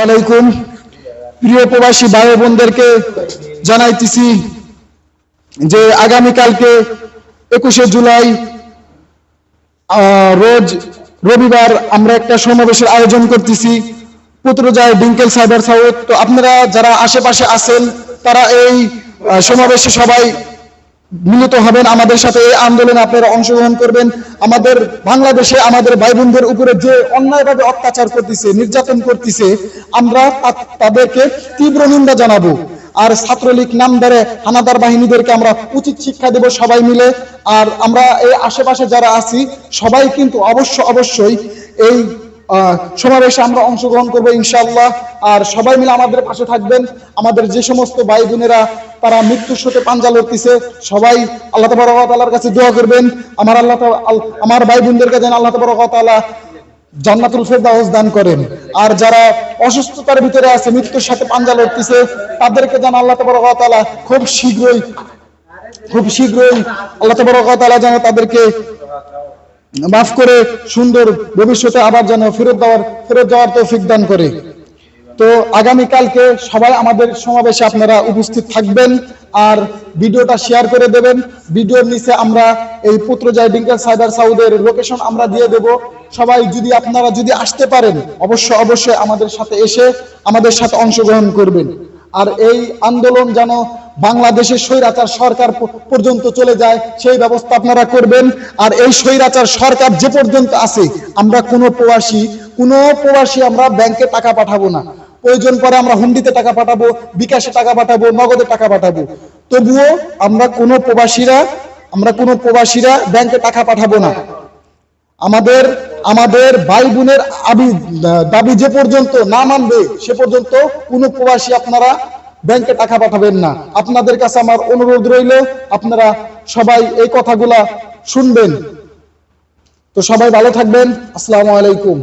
আলাইকুম। প্রিয় প্রবাসী ভাই বোনদেরকে জানাইতেছি যে আগামীকালকে একুশে জুলাই রোজ রবিবার আমরা একটা সমাবেশের আয়োজন করতেছি। পুত্রজয় ডিঙ্কেল সাইবার সাউথ। তো আপনারা যারা আশেপাশে আছেন, তারা এই সমাবেশে সবাই মিলিত হবেন আমাদের সাথে এই আন্দোলনে আপনারা অংশগ্রহণ করবেন। আমাদের বাংলাদেশে আমাদের ভাই বোনদের উপরে যে অন্যায়ভাবে অত্যাচার করতেছে, নির্যাতন করতেছে, আমরা তাদেরকে তীব্র নিন্দা জানাব। আর ছাত্রলীগ নাম ধরে হানাদার বাহিনীদেরকে আমরা উচিত শিক্ষা দেব সবাই মিলে। আর আমরা এই আশেপাশে যারা আছি, সবাই কিন্তু অবশ্য অবশ্যই এই সমাবেশে আমরা অংশগ্রহণ করব ইনশাল্লাহ আর সবাই মিলে আমাদের পাশে থাকবেন। আমাদের যে সমস্ত ভাই বোনেরা তারা মৃত্যুর সাথে পাঞ্জা লড়তেছে, সবাই আল্লাহ তাআলার কাছে দোয়া করবেন। আমার আল্লাহ আমার ভাই বোনদেরকে যেন আল্লাহ তাআলা জান্নাতুল ফেরদাউস দান করেন। আর যারা অসুস্থতার ভিতরে আছে, মৃত্যুর সাথে পাঞ্জা লড়তেছে, তাদেরকে যেন আল্লাহ তাআলা খুব শীঘ্রই খুব শীঘ্রই আল্লাহ তাআলা যেন তাদেরকে মাফ করে সুন্দর ভবিষ্যতে আবার যেন ফেরত দেওয়ার, ফেরত যাওয়ার তৌফিক দান করে। তো আগামী কালকে সবাই আমাদের সমাবেশে আপনারা উপস্থিত থাকবেন আর ভিডিওটা শেয়ার করে দেবেন। ভিডিওর নিচে আমরা এই পুত্রজয় ডিঙ্কেল সাইবার সাউদের লোকেশন আমরা দিয়ে দেব। সবাই যদি আপনারা যদি আসতে পারেন অবশ্য অবশ্যই আমাদের সাথে এসে আমাদের সাথে অংশগ্রহণ করবেন। আর এই আন্দোলন যেন বাংলাদেশের স্বৈরাচার সরকার পর্যন্ত চলে যায়, সেই ব্যবস্থা আপনারা করবেন। আর এই স্বৈরাচার সরকার যে পর্যন্ত আছে, আমরা কোনো প্রবাসী কোনো প্রবাসী আমরা ব্যাংকে টাকা পাঠাবো না। প্রয়োজন পরে আমরা হুন্ডিতে টাকা পাঠাবো, বিকাশে টাকা পাঠাবো, নগদে টাকা পাঠাবো। তবুও আমরা কোনো প্রবাসীরা, আমরা কোনো প্রবাসীরা ব্যাংকে টাকা পাঠাবো না। আমাদের আমাদের ভাই বোনের আবি দাবি যে পর্যন্ত না মানবে, সে পর্যন্ত কোনো প্রবাসী আপনারা ব্যাংকে টাকা পাঠাবেন না। আপনাদের কাছে আমার অনুরোধ রইল, আপনারা সবাই এই কথাগুলা শুনবেন। তো সবাই ভালো থাকবেন। আসসালামু আলাইকুম।